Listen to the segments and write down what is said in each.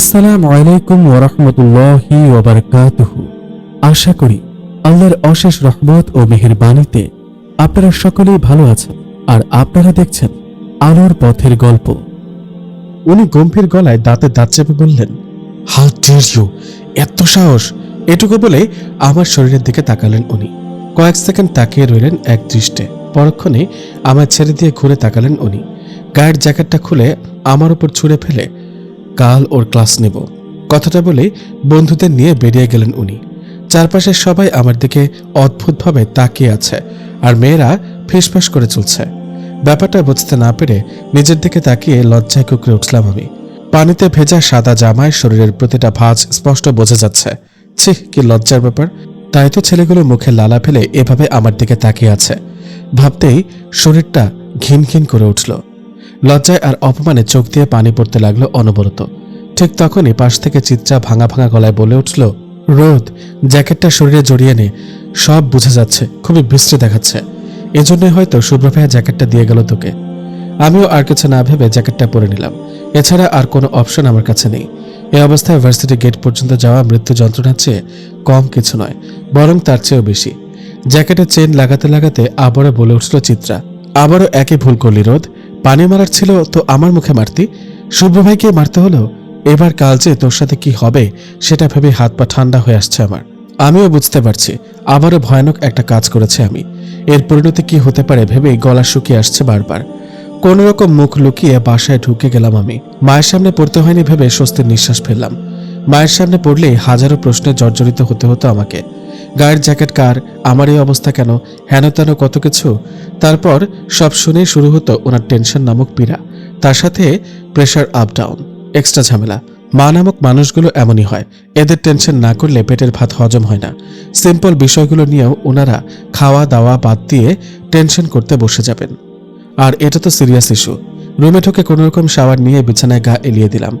আসসালামু আলাইকুম ওরহমতুল্লাহি ওবরকাতুহু আশা করি আল্লাহর অশেষ রহমত ও মেহেরবানিতে আপনারা সকলেই ভালো আছেন আর আপনারা দেখছেন আলোর পথের গল্প। উনি গম্ভীর গলায় দাঁতে দাঁত চেপে বললেন হাউ ডিয়ার ইউ, এত সাহস! এটুকু বলে আমার শরীরের দিকে তাকালেন উনি। কয়েক সেকেন্ড তাকিয়ে রইলেন এক দৃষ্টে। পরক্ষণে আমার ছেড়ে দিয়ে ঘুরে তাকালেন উনি। গায়ের জ্যাকেটটা খুলে আমার উপর ছুঁড়ে ফেলে কাল ওর ক্লাস নেব। কথাটা বলে বন্ধুদের নিয়ে বেরিয়ে গেলেন উনি। চারপাশের সবাই আমার দিকে অদ্ভুতভাবে তাকিয়ে আছে আর মেয়েরা ফিসফাস করে চলছে। ব্যাপারটা বুঝতে না পেরে নিজের দিকে তাকিয়ে লজ্জায় কুকড়ে উঠলাম আমি। পানিতে ভেজা সাদা জামায় শরীরের প্রতিটা ভাঁজ স্পষ্ট বোঝা যাচ্ছে। ছি, কি লজ্জার ব্যাপার। তাই তো ছেলেগুলো মুখে লালা ফেলে এভাবে আমার দিকে তাকিয়ে আছে। ভাবতেই শরীরটা ঘিন ঘিন করে উঠল। লজ্জায় আর অপমানে চোখ দিয়ে পানি পড়তে লাগল অনবরত। ঠিক তখনই পাশ থেকে চিত্রা ভাঙা ভাঙা গলায় বলে উঠল, রোদ, জ্যাকেটটা শরীরে জড়িয়ে নে। সব বুঝে যাচ্ছে, খুবই বৃষ্টি দেখাচ্ছে। এজন্যই হয়তো শুভ্রভাইয়া জ্যাকেটটা দিয়ে গেল তোকে। আমিও আর কিছু না ভেবে জ্যাকেটটা পরে নিলাম। এছাড়া আর কোনো অপশন আমার কাছে নেই। এ অবস্থায় ভার্সিটি গেট পর্যন্ত যাওয়া মৃত্যু যন্ত্রণার চেয়ে কম কিছু নয়, বরং তার চেয়েও বেশি। জ্যাকেটের চেন লাগাতে লাগাতে আবারও বলে উঠল চিত্রা আবারও একই ভুল করলি রোদ? পানি মারার ছিল তো আমার মুখে মারতি। শুভ্র ভাইকে মারতে হলো এবার কাল যে তোর সাথে কি হবে, সেটা ভেবে হাত পা ঠান্ডা হয়ে আসছে আমার। আমিও বুঝতে পারছি, আবারও ভয়ানক একটা কাজ করেছে আমি। এর পরিণতি কি হতে পারে ভেবেই গলা শুকিয়ে আসছে বারবার। কোন রকম মুখ লুকিয়ে বাসায় ঢুকে গেলাম আমি। মায়ের সামনে পড়তে হয়নি ভেবে স্বস্তির নিঃশ্বাস ফেললাম। মায়ের সামনে পড়লেই হাজারো প্রশ্নে জর্জরিত হতে হতো আমাকে। গায়ের জ্যাকেট কার, আমার এই অবস্থা কেন, হেন তেন কত কিছু? তারপর সব শুনেই শুরু হতো ওনার টেনশন নামক পীড়া। তার সাথে প্রেশার আপ ডাউন, এক্সট্রা ঝামেলা। মা নামক মানুষগুলো এমনই হয়, এদের টেনশন না করলে পেটের ভাত হজম হয় না। সিম্পল বিষয়গুলো নিয়েও ওনারা খাওয়া দাওয়া বাদ দিয়ে টেনশন করতে বসে যাবেন। আর এটা তো সিরিয়াস ইস্যু। রুমে ঢুকে কোনো রকম শাওয়ার নিয়ে বিছানায় গা এলিয়ে দিলাম।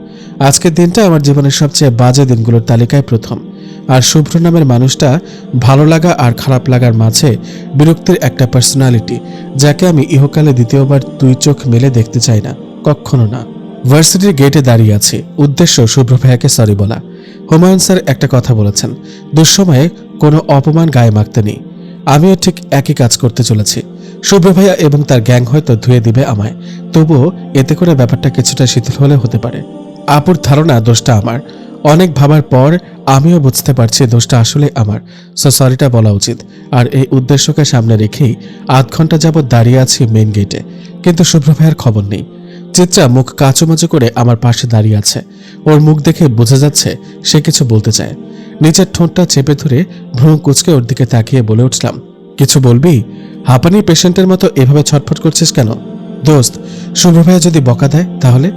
আজকের দিনটা আমার জীবনের সবচেয়ে বাজে দিনগুলোর তালিকায় প্রথম। আর শুভ্র নামের মানুষটা ভালো লাগা আর খারাপ লাগার মাঝে বিরক্তির একটা পার্সোনালিটি যাকে আমি ইহকালে দ্বিতীয়বার দুই চোখ মেলে দেখতে চাই না, কখনো না। ভার্সিটির গেটে দাঁড়িয়ে আছি, উদ্দেশ্য শুভ্র ভাইয়াকে সরি বলা। হুমায়ুন স্যার একটা কথা বলেছেন, দুঃসময়ে কোনো অপমান গায়ে মাখতে নেই। আমিও ঠিক একই কাজ করতে চলেছি। শুভ্র ভাইয়া এবং তার গ্যাং হয়তো ধুয়ে দিবে আমায়। তবুও এতে করে ব্যাপারটা কিছুটা শিথিল হলে হতে পারে। আপুর ধারণা, দোষটা আমার। অনেক ভাবার পর আমিও বুঝতে পারছি দোষটা আসলে আমার। সো সরিটা বলা উচিত। আর এই উদ্দেশ্যকে সামনে রেখেই আধ ঘণ্টা যাবৎ দাঁড়িয়ে আছি মেন গেটে কিন্তু শুভ্র ভাইয়ার খবর নেই। চিত্রা মুখ কাচুমাচু করে আমার পাশে দাঁড়িয়ে আছে। ওর মুখ দেখে বোঝা যাচ্ছে সে কিছু বলতে চায়। নিচের ঠোঁটটা চেপে ধরে ভ্রু কুচকে ওর দিকে তাকিয়ে বলে উঠলাম, কিছু বলবি? হাঁপানি পেশেন্টের মতো এভাবে ছটফট করছিস কেন? দোস্ত শুভ্র ভাইয়া যদি বকা দেয়, তাহলে?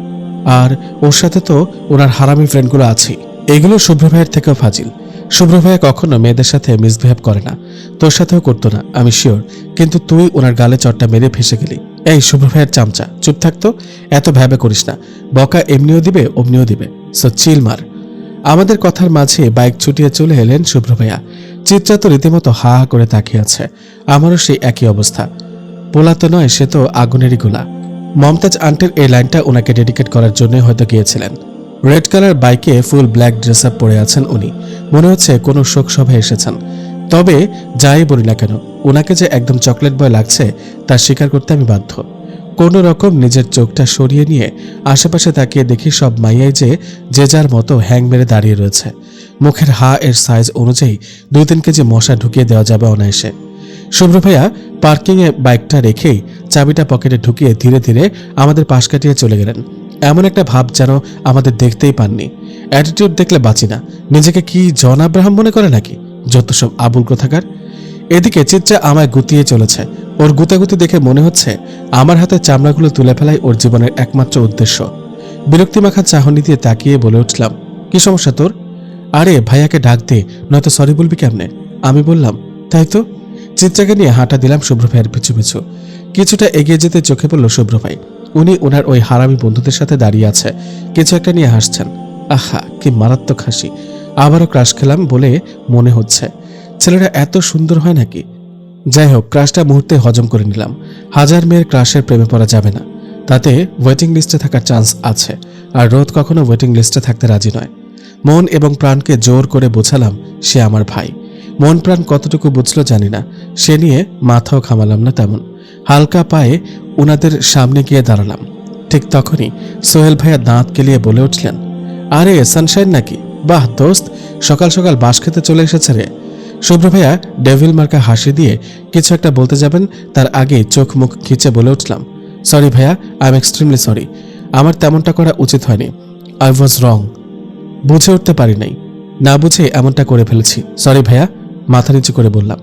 আর ওর সাথে তো ওনার হারামি ফ্রেন্ডগুলো আছেই। এগুলো শুভ্র ভাইয়ের থেকেও ফাজিল। শুভ্র ভাইয়া কখনো মেয়েদের সাথে মিসবিহেভ করে না। তোর সাথেও করতো না, আমি শিওর কিন্তু তুই ওনার গালে চটটা মেরে ফেসে গেলি। এই শুভ্র ভাইয়ের চামচা, চুপ থাকতো এত ভ্যাবে করিস না। বকা এমনিও দিবে, অমনিও দিবে। সো চিল মার। আমাদের কথার মাঝে বাইক ছুটিয়ে চলে এলেন শুভ্র ভাইয়া। চিত্রা তো রীতিমতো হা হা করে তাকিয়ে আছে আমারও সেই একই অবস্থা। পোলা তো নয়, সে তো আগুনেরই গোলা। মমতাজ আন্টির এই লাইনটা ওনাকে ডেডিকেট করার জন্য হয়তো গিয়েছিলেন। রেড কালার বাইকে ফুল ব্ল্যাক ড্রেস আপ পরে আছেন উনি। মনে হচ্ছে কোনো শোক সভায় এসেছেন। তবে যাই বলি না কেন, ওনাকে যে একদম চকলেট বয় লাগছে, তা স্বীকার করতে আমি বাধ্য। কোনো রকম নিজের চোখটা সরিয়ে নিয়ে আশেপাশে তাকিয়ে দেখি সব মাইয়াই যে যে যার মতো হ্যাং মেরে দাঁড়িয়ে রয়েছে। মুখের হা এর সাইজ অনুযায়ী দুই তিন কেজি মশা ঢুকিয়ে দেওয়া যাবে অনায়াসে। শুভ্র ভাইয়া পার্কিংয়ে বাইকটা রেখেই চাবিটা পকেটে ঢুকিয়ে ধীরে ধীরে আমাদের পাশ কাটিয়ে চলে গেলেন। এমন একটা ভাব যেন আমাদের দেখতেই পাননি। অ্যাটিটিউড দেখলে বাঁচি না। নিজেকে কি জন আব্রাহাম মনে করে নাকি? যত সব আবুল কোথাকার। এদিকে চিত্রা আমায় গুতিয়ে চলেছে। ওর গুতাগুতি দেখে মনে হচ্ছে আমার হাতে চামড়াগুলো তুলে ফেলাই ওর জীবনের একমাত্র উদ্দেশ্য। বিরক্তিমাখা চাহনি দিয়ে তাকিয়ে বলে উঠলাম, কি সমস্যা তোর? আরে, ভাইয়াকে ডাক দে, নয়তো সরি বলবি কেমনে? আমি বললাম, তাই তো? চিত্রাকে নিয়ে হাঁটা দিলাম শুভ্র ভাইয়ের পিছু পিছু। কিছুটা এগিয়ে যেতে চোখে পড়ল শুভ্র ভাই। উনি ওনার ওই হারামি বন্ধুদের সাথে দাঁড়িয়ে আছে। কিছু একটা নিয়ে হাসছেন। আহা, কি মারাত্মক হাসি। আবারও ক্রাশ খেলাম বলে মনে হচ্ছে। ছেলেরা এত সুন্দর হয় নাকি? যাই হোক ক্রাশটা মুহূর্তে হজম করে নিলাম। হাজার মেয়ের ক্রাশের প্রেমে পড়া যাবে না। তাতে ওয়েটিং লিস্টে থাকার চান্স আছে, আর রোদ কখনো ওয়েটিং লিস্টে থাকতে রাজি নয়। মন এবং প্রাণকে জোর করে বোঝালাম সে আমার ভাই। মন প্রাণ কতটুকু বুঝলো জানি না, সে নিয়ে মাথাও খামালাম না তেমন। হালকা পায়ে ওনাদের সামনে গিয়ে দাঁড়ালাম। ঠিক তখনই সোহেল ভাইয়া দাঁত কেলিয়ে বলে উঠলেন, আরে, সানশাইন নাকি? বাহ, দোস্ত, সকাল সকাল বাস খেতে চলে এসেছে রে। শুভ্র ভাইয়া ডেভিল মার্কা হাসি দিয়ে কিছু একটা বলতে যাবেন, তার আগে চোখ মুখ খিচে বলে উঠলাম সরি ভাইয়া আই এম এক্সট্রিমলি সরি আমার তেমনটা করা উচিত হয়নি। আই ওয়াজ রং বুঝে উঠতে পারি নাই। না বুঝে এমনটা করে ফেলেছি। সরি ভাইয়া, মাথা নিচু করে বললাম।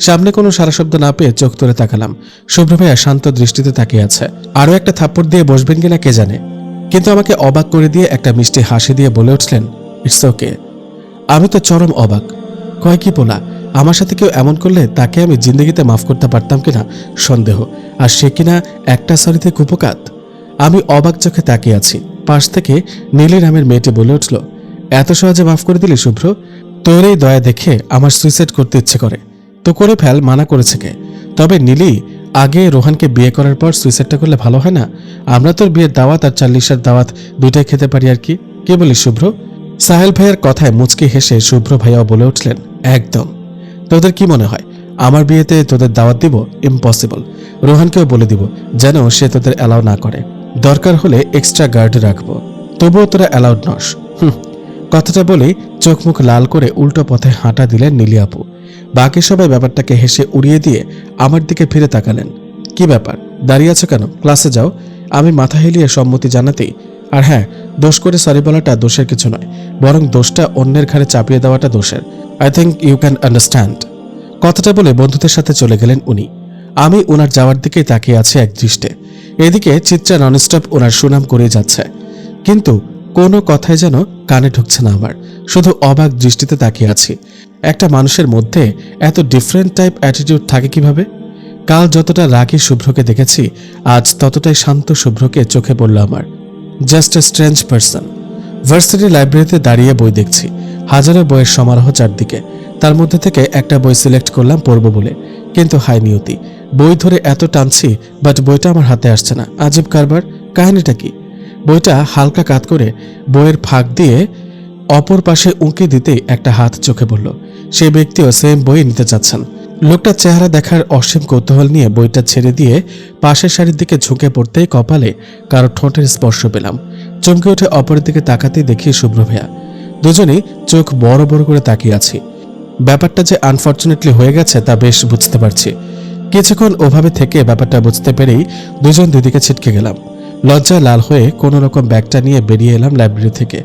সামনে কোনো সারা শব্দ না পেয়ে চোখ তুলে তাকালাম। শুভ্র ভাইয়া শান্ত দৃষ্টিতে তাকিয়ে আছে। আরও একটা থাপ্পড় দিয়ে বসবেন কিনা কে জানে? কিন্তু আমাকে অবাক করে দিয়ে একটা মিষ্টি হাসি দিয়ে বলে উঠলেন ইটস ওকে আমি তো চরম অবাক। কয় কি পোলা, আমার সাথে কেউ এমন করলে তাকে আমি জিন্দগিতে মাফ করতে পারতাম কিনা? সন্দেহ। আর সে কিনা একটা সরিতে কুপকাত? আমি অবাক চোখে তাকিয়ে আছি। পাশ থেকে নীলি নামের মেয়েটি বলে উঠল, এত সহজে মাফ করে দিলি শুভ্র? তোর এই দয়া দেখে আমার সুইসাইড করতে ইচ্ছে করে। তো করে ফেল, মানা করেছে কে? তবে নীলি, আগে রোহানকে বিয়ে করার পর সুইসাইডটা করলে ভালো হয় না? আমরা তোর বিয়ের দাওয়াত আর চাল্লিশের দাওয়াত দুইটাই খেতে পারি আর কি? কে বলিস শুভ্র? সাহেল ভাইয়ের কথায় মুচকি হেসে শুভ্র ভাইয়াও বলে উঠলেন, একদম। তোদের কি মনে হয়, আমার বিয়েতে তোদের দাওয়াত দিব? ইম্পসিবল রোহানকেও বলে দিব, যেন সে তোদের অ্যালাউ না করে। দরকার হলে এক্সট্রা গার্ড রাখব। তবুও তোরা অ্যালাউড নস। হুম। কথাটা বলেই চোখ মুখ লাল করে উল্টো পথে হাঁটা দিলেন নীলি আপু। বাকি সবাই ব্যাপারটাকে হেসে উড়িয়ে দিয়ে আমার দিকে ফিরে তাকালেন। কি ব্যাপার? দাঁড়িয়ে আছো কেন? ক্লাসে যাও। আমি মাথা হেলিয়ে সম্মতি জানাতেই আর হ্যাঁ দোষ করে সরি বলাটা দোষের কিছু নয়, বরং দোষটা অন্যের ঘাড়ে চাপিয়ে দেওয়াটা দোষের। I think you can understand কথাটা বলে বন্ধুদের সাথে চলে গেলেন উনি। আমি ওনার যাওয়ার দিকেই তাকিয়ে আছি এক দৃষ্টে। এদিকে চিত্রা ননস্টপ ওনার সুনাম করে যাচ্ছে। কিন্তু কোনো কথাই যেন কানে ঢুকছে না আমার। শুধু অবাক দৃষ্টিতে তাকিয়ে আছি। একটা মানুষের মধ্যে এত ডিফারেন্ট টাইপ অ্যাটিটিউড থাকে কীভাবে? কাল যতটা রাগী শুভ্রকে দেখেছি, আজ ততটাই শান্ত শুভ্রকে চোখে পড়ল আমার। Just a strange person varsity লাইব্রেরিতে দাঁড়িয়ে বই দেখছি। হাজারো বইয়ের সমারোহ চারদিকে। তার মধ্যে থেকে একটা বই সিলেক্ট করলাম পড়ব বলে। কিন্তু হাই নিয়তি, বই ধরে এত টানছি বাট বইটা আমার হাতে আসছে না। আজব কারবার, কাহিনীটা কি? বইটা হালকা কাত করে বইয়ের ফাঁক দিয়ে অপর পাশে উঁকি দিতে একটা হাত চোখে পড়ল। সেই ব্যক্তিও সেম বই নিতে চাচ্ছেন। লোকটার চেহারা দেখার অসীম কৌতূহল নিয়ে বইটা ছেড়ে দিয়ে পাশের শাড়ির দিকে ঝুঁকে পড়তেই কপালে কারও ঠোঁটের স্পর্শ পেলাম। চমকে উঠে অপরের দিকে তাকাতেই দেখি শুভ্র ভাইয়া। দুজনেই চোখ বড় বড় করে তাকিয়ে আছি। ব্যাপারটা যে আনফর্চুনেটলি হয়ে গেছে তা বেশ বুঝতে পারছি। কিছুক্ষণ ওভাবে থেকে ব্যাপারটা বুঝতে পেরেই দুজন দুদিকে ছিটকে গেলাম। লজ্জায় লাল হয়ে কোনো রকম ব্যাগটা নিয়ে বেরিয়ে এলাম লাইব্রেরি থেকে।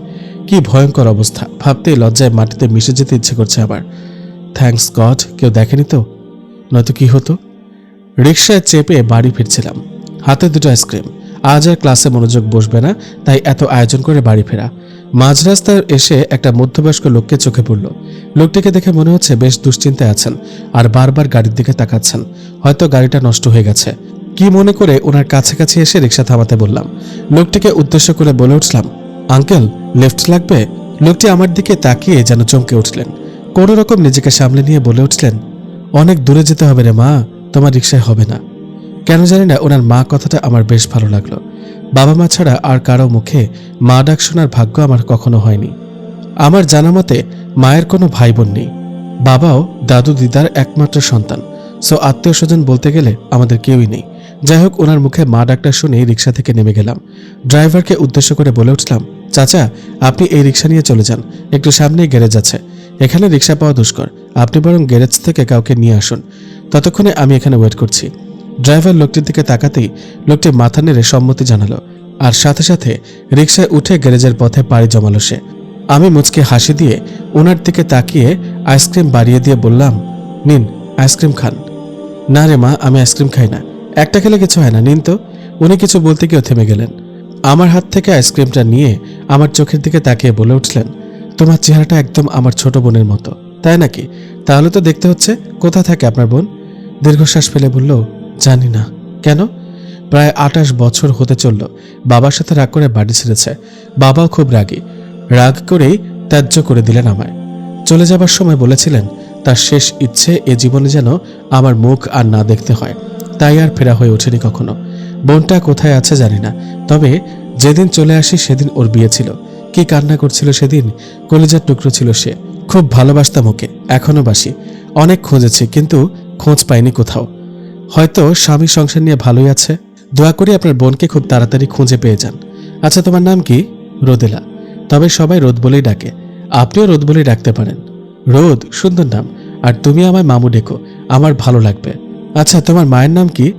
কি ভয়ঙ্কর অবস্থা। ভাবতেই লজ্জায় মাটিতে মিশে যেতে ইচ্ছে করছে আমার। থ্যাঙ্কস গড কেউ দেখেনি তো? নয়তো কি হতো? রিক্সায় চেপে বাড়ি ফিরছিলাম। হাতে দুটো আইসক্রিম। আজ আর ক্লাসে মনোযোগ বসবে না, তাই এত আয়োজন করে বাড়ি ফেরা। মাঝ রাস্তায় এসে একটা মধ্যবয়স্ক লোককে চোখে পড়ল। লোকটিকে দেখে মনে হচ্ছে বেশ দুশ্চিন্তায় আছেন আর বারবার গাড়ির দিকে তাকাচ্ছেন। হয়তো গাড়িটা নষ্ট হয়ে গেছে। কি মনে করে ওনার কাছাকাছি এসে রিক্সা থামাতে বললাম। লোকটিকে উদ্দেশ্য করে বলে উঠলাম, আঙ্কেল লেফট লাগবে? লোকটি আমার দিকে তাকিয়ে যেন চমকে উঠলেন। কোনো রকম নিজেকে সামলে নিয়ে বলে উঠলেন, অনেক দূরে যেতে হবে রে মা, তোমার রিক্সায় হবে না। কেন জানি না ওনার মা কথাটা আমার বেশ ভালো লাগল। বাবা মা ছাড়া আর কারও মুখে মা ডাক শোনার ভাগ্য আমার কখনো হয়নি। আমার জানা মতে মায়ের কোনো ভাই বোন নেই। বাবাও দাদু দিদার একমাত্র সন্তান, সো আত্মীয় স্বজন বলতে গেলে আমাদের কেউই নেই। যাই হোক, ওনার মুখে মা ডাকটা শুনে রিক্সা থেকে নেমে গেলাম। ড্রাইভারকে উদ্দেশ্য করে বলে উঠলাম, চাচা, আপনি এই রিক্সা নিয়ে চলে যান, একটু সামনেই গ্যারেজ আছে। এখানে রিক্সা পাওয়া দুষ্কর। আপনি বরং গ্যারেজ থেকে কাউকে নিয়ে আসুন। ততক্ষণে আমি এখানে ওয়েট করছি। ড্রাইভার লোকটির দিকে তাকাতেই লোকটি মাথা নেড়ে সম্মতি জানালো। আর সাথে সাথে রিক্সায় উঠে গ্যারেজের পথে পাড়ি জমালো সে। আমি মুচকে হাসি দিয়ে ওনার দিকে তাকিয়ে আইসক্রিম বাড়িয়ে দিয়ে বললাম, নিন, আইসক্রিম খান। না রে মা, আমি আইসক্রিম খাই না। একটা খেলে কিছু হয় না, নিন তো। উনি কিছু বলতে গিয়েও থেমে গেলেন। আমার হাত থেকে আইসক্রিমটা নিয়ে আমার চোখের দিকে তাকিয়ে বলে উঠলেন তোমার চেহারাটা একদম আমার ছোট বোনের মতো, তাই নাকি? তাহলে তো দেখতে হচ্ছে কোথা থাকে আপনার বোন? দীর্ঘশ্বাস ফেলে বলল, জানি না। কেন? প্রায় আটাশ বছর হতে চলল, বাবার সাথে রাগ করে বাড়ি ছেড়েছে। বাবাও খুব রাগী। রাগ করেই ত্যায্য করে দিলেন আমায়। চলে যাবার সময় বলেছিলেন, তার শেষ ইচ্ছে এ জীবনে যেন আমার মুখ আর না দেখতে হয়। তাই আর ফেরা হয়ে ওঠেনি কখনো। বোনটা কোথায় আছে জানি না, তবে যেদিন চলে আসি সেদিন ওর বিয়ে ছিল। কি কান্না করছিল সেদিন? কলিজার টুকরো ছিল সে। খুব ভালোবাসতাম ওকে এখনও বাসি। অনেক খুঁজেছি, কিন্তু খোঁজ পাইনি কোথাও। হয়তো স্বামী সংসার নিয়ে ভালোই আছে। দোয়া করি আপনার বোনকে খুব তাড়াতাড়ি খুঁজে পেয়ে যান। আচ্ছা তোমার নাম কি? রোদেলা। তবে সবাই রোদ বলেই ডাকে। আপনিও রোদ বলেই ডাকতে পারেন। রোদ, সুন্দর নাম। আর তুমি আমায় মামু ডেকো। আমার ভালো লাগবে। আচ্ছা তোমার মায়ের নাম কি?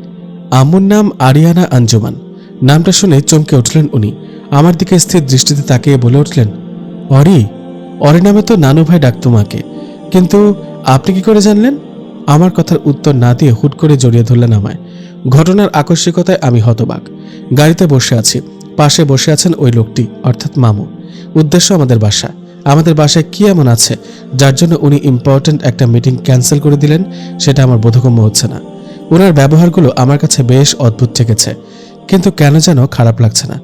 আম্মুর নাম আরিয়ানা আঞ্জুমান। নামটা শুনে চমকে উঠলেন উনি। আমার দিকে স্থির দৃষ্টিতে তাকিয়ে বলে উঠলেন, অরি অরি নামে তো নানু ভাই ডাকতো মাকে কিন্তু আপনি কি করে জানলেন? আমার কথার উত্তর না দিয়ে হুট করে জড়িয়ে ধরলেন আমায়। ঘটনার আকস্মিকতায় আমি হতবাক। গাড়িতে বসে আছি। পাশে বসে আছেন ওই লোকটি, অর্থাৎ মামু। উদ্দেশ্য আমাদের বাসা। আমাদের বাসায় কি এমন আছে, যার জন্য উনি ইম্পর্ট্যান্ট একটা মিটিং ক্যান্সেল করে দিলেন, সেটা আমার বোধগম্য হচ্ছে না। ওনার ব্যবহারগুলো আমার কাছে বেশ অদ্ভুত ঠেকেছে। কিন্তু কেন যেন খারাপ লাগছে না।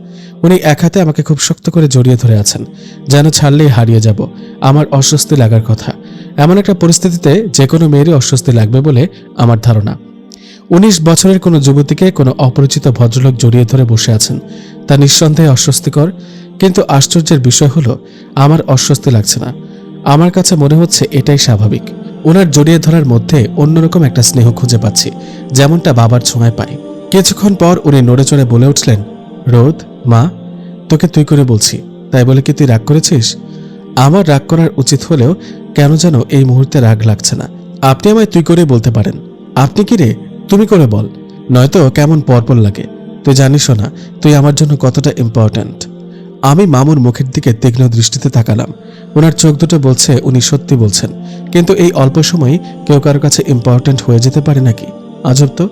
উনি এক হাতে আমাকে খুব শক্ত করে জড়িয়ে ধরে আছেন। যেন ছাড়লেই হারিয়ে যাব। আমার অস্বস্তি লাগার কথা। এমন একটা পরিস্থিতিতে যে কোনো মেয়েরই অস্বস্তি লাগবে বলে আমার ধারণা। উনিশ বছরের কোনো যুবতীকে কোনো অপরিচিত ভদ্রলোক জড়িয়ে ধরে বসে আছেন। তা নিঃসন্দেহে অস্বস্তিকর। কিন্তু আশ্চর্যের বিষয় হলো, আমার অস্বস্তি লাগছে না। আমার কাছে মনে হচ্ছে এটাই স্বাভাবিক। ওনার জড়িয়ে ধরার মধ্যে অন্যরকম একটা স্নেহ খুঁজে পাচ্ছি, যেমনটা বাবার ছোঁয়ায় পাই। কিছুক্ষণ পর উনি নড়ে চড়ে বলে উঠলেন, রোদ মা, তোকে তুই করে বলছি। তাই বলে কি তুই রাগ করেছিস? আমার রাগ করার উচিত হলেও কেন যেন এই মুহূর্তে রাগ লাগছে না। আপনি আমায় তুই করে বলতে পারেন। আপনি কি রে? তুমি করে বল। নয়তো কেমন পরপর লাগে। তুই জানিসও না, তুই আমার জন্য কতটা ইম্পর্ট্যান্ট আমি মামুর মুখের দিকে তীক্ষ্ণ দৃষ্টিতে তাকালাম। ওনার চোখ দুটো বলছে, উনি সত্যি বলছেন। কিন্তু এই অল্প সময় কেউ কারও কাছে ইম্পর্ট্যান্ট হয়ে যেতে পারে নাকি? আজব তো।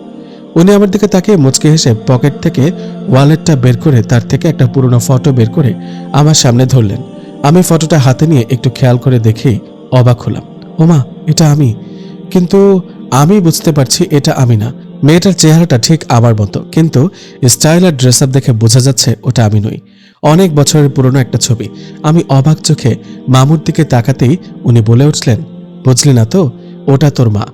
উনি আমার দিকে তাকিয়ে মুচকে হেসে পকেট থেকে ওয়ালেটটা বের করে তার থেকে একটা পুরনো ফটো বের করে আমার সামনে ধরলেন। আমি ফটোটা হাতে নিয়ে একটু খেয়াল করে দেখেই অবাক হলাম। ওমা, এটা আমি। কিন্তু আমি বুঝতে পারছি এটা আমি না। মেয়েটার চেহারাটা ঠিক আমার মতো, কিন্তু স্টাইল আর ড্রেস আপ দেখে বোঝা যাচ্ছে ওটা আমি নই। অনেক বছরের পুরনো একটা ছবি। আমি অবাক চোখে মামুর দিকে তাকাতেই উনি বলে উঠলেন, বুঝলি না তো, ওটা তোর মা।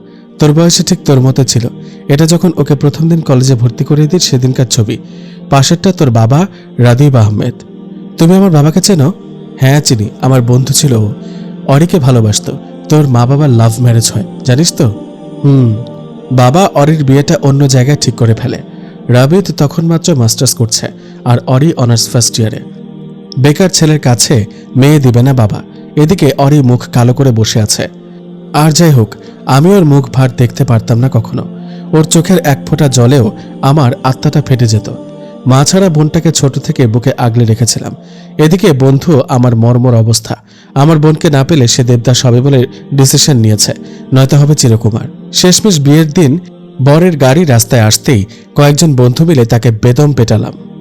তোর বয়সে ঠিক তোর মতো ছিল। এটা যখন ওকে প্রথম দিন কলেজে ভর্তি করে দিই সেদিনকার ছবি। পাশেরটা তোর বাবা, রাদিব আহমেদ। তুমি আমার বাবাকে চেনো? হ্যাঁ চিনি। আমার বন্ধু ছিল ও। অরিকে ভালোবাসতো। তোর মা বাবার লাভ ম্যারেজ হয়। জানিস তো? হুম। বাবা অরির বিয়েটা অন্য জায়গায় ঠিক করে ফেলে। রাবিদ তখন মাত্র মাস্টার্স করছে, আর অরি অনার্স ফার্স্ট ইয়ারে বেকার ছেলের কাছে মেয়ে দিবে না বাবা। এদিকে অরি মুখ কালো করে বসে আছে। আর যাই হোক আমি ওর মুখ ভার দেখতে পারতাম না কখনো। ওর চোখের এক ফোঁটা জলেও আমার আত্মাটা ফেটে যেত। মা ছাড়া বোনটাকে ছোট থেকে বুকে আগলে রেখেছিলাম। এদিকে বন্ধু আমার মর্মর অবস্থা। আমার বোনকে না পেলে সে দেবদাস হবে বলে ডিসিশন নিয়েছে, নয়তো হবে চিরকুমার। শেষমেশ বিয়ের দিন বরের গাড়ি রাস্তায় আসতেই কয়েকজন বন্ধু মিলে তাকে বেদম পেটালাম।